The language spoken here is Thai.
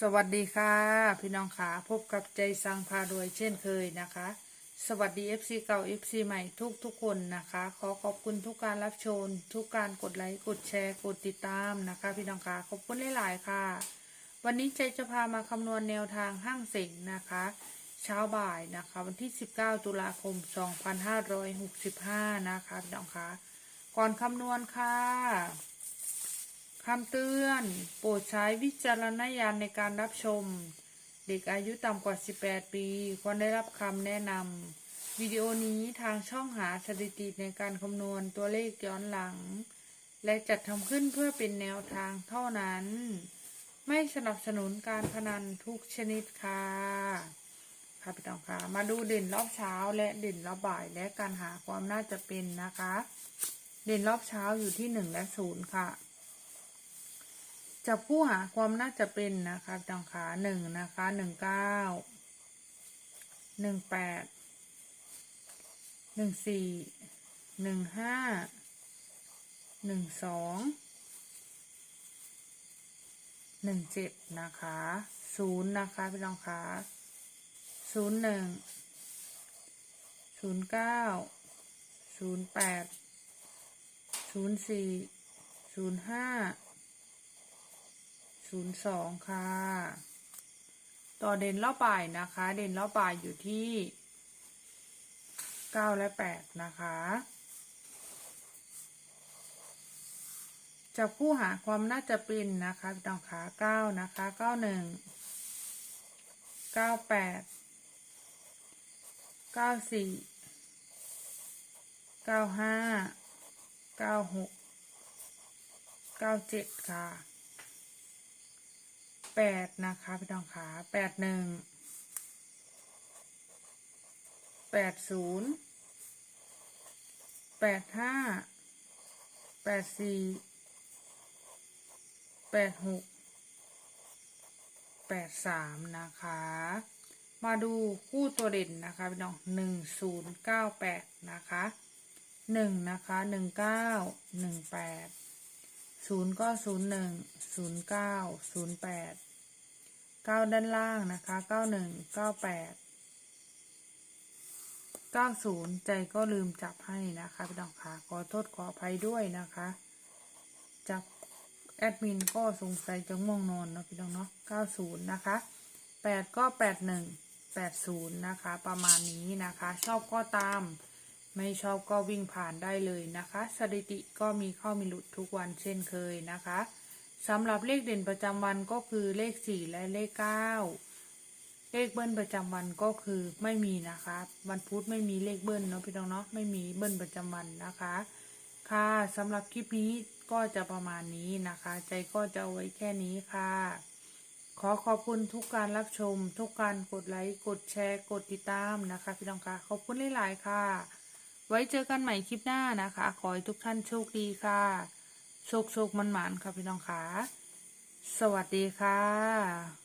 สวัสดีค่ะ พี่น้องขาพบกับใจสังพารวยเช่นเคยนะคะ สวัสดี FC เก่า FC ใหม่ทุกทุกคนนะคะ ขอขอบคุณทุกการรับชมทุกการกดไลค์กดแชร์กดติดตามนะคะ พี่น้องขาขอบคุณหลายๆค่ะ วันนี้ใจจะพามาคำนวณแนวทางห้างเสงนะคะ เช้าบ่ายนะคะ วันที่ 19 ตุลาคม 2565 นะคะพี่น้องคะก่อนคำนวณค่ะ คำเตือน โปรดใช้วิจารณญาณในการรับชม เด็กอายุต่ำกว่า 18 ปี ควรได้รับคำแนะนำวิดีโอนี้ทางช่องหาสถิติในการคำนวณตัวเลขย้อนหลัง และจัดทำขึ้นเพื่อเป็นแนวทางเท่านั้น ไม่สนับสนุนการพนันทุกชนิดค่ะค่ะพี่น้องค่ะ มาดูเด่นรอบเช้าและเด่นรอบบ่ายและการหาความน่าจะเป็นนะคะ เด่นรอบเช้าอยู่ที่หนึ่งและศูนย์ค่ะ จับผู้หาความน่าจะเป็นนะคะจังขาหนึ่งนะคะหนึ่งเก้าหนึ่งแปดหนึ่งสี่หนึ่งห้าหนึ่งสองหนึ่งเจ็ดนะคะศูนย์นะคะพี่น้องคะศูนย์หนึ่งศูนย์เก้าศูนย์แปดศูนย์สี่ศูนย์ห้า ศูนย์สองค่ะ ต่อเด่นรอบบ่ายนะคะ เด่นรอบบ่ายอยู่ที่เก้าและแปดนะคะจะผู้หาความน่าจะเป็นนะคะพี่น้องขาเก้านะคะเก้าหนึ่งเก้าแปดเก้าสี่เก้าห้าเก้าหกเก้าเจ็ดค่ะ แปดนะคะพี่น้องขาแปดหนึ่งแปดศูนย์แปดห้าแปดสี่แปดหกแปดสามนะคะ มาดูคู่ตัวเด่นนะคะพี่น้องหนึ่งศูนย์เก้าแปดนะคะหนึ่งนะคะหนึ่งเก้าหนึ่งแปดศูนย์ก็ศูนย์หนึ่งศูนย์เก้าศูนย์แปด เก้าด้านล่างนะคะเก้าหนึ่งเก้าแปดเก้าศูนย์ใจก็ลืมจับให้นะคะพี่น้องค่ะขอโทษขออภัยด้วยนะคะ จับแอดมินก็สงสัยจะง่วงนอนเนาะพี่น้องเนาะเก้าศูนย์นะคะแปดก็แปดหนึ่งแปดศูนย์นะคะ ประมาณนี้นะคะ ชอบก็ตาม ไม่ชอบก็วิ่งผ่านได้เลยนะคะ สถิติก็มีเข้ามีหลุดทุกวันเช่นเคยนะคะ สำหรับเลขเด่นประจำวันก็คือเลขสี่และเลขเก้าเลขเบิ้ลประจำวันก็คือไม่มีนะคะ วันพุธไม่มีเลขเบิ้ลเนาะพี่น้องเนาะไม่มีเบิ้ลประจำวันนะคะ ค่ะสำหรับคลิปนี้ก็จะประมาณนี้นะคะ ใจก็จะเอาไว้แค่นี้ค่ะ ขอขอบคุณทุกการรับชม ทุกการกดไลค์กดแชร์กดติดตามนะคะ พี่น้องคะขอบคุณหลาย ๆ ค่ะ ไว้เจอกันใหม่คลิปหน้านะคะ ขอให้ทุกท่านโชคดีค่ะ โชคโชคมันหมานค่ะพี่น้องค่ะ สวัสดีค่ะ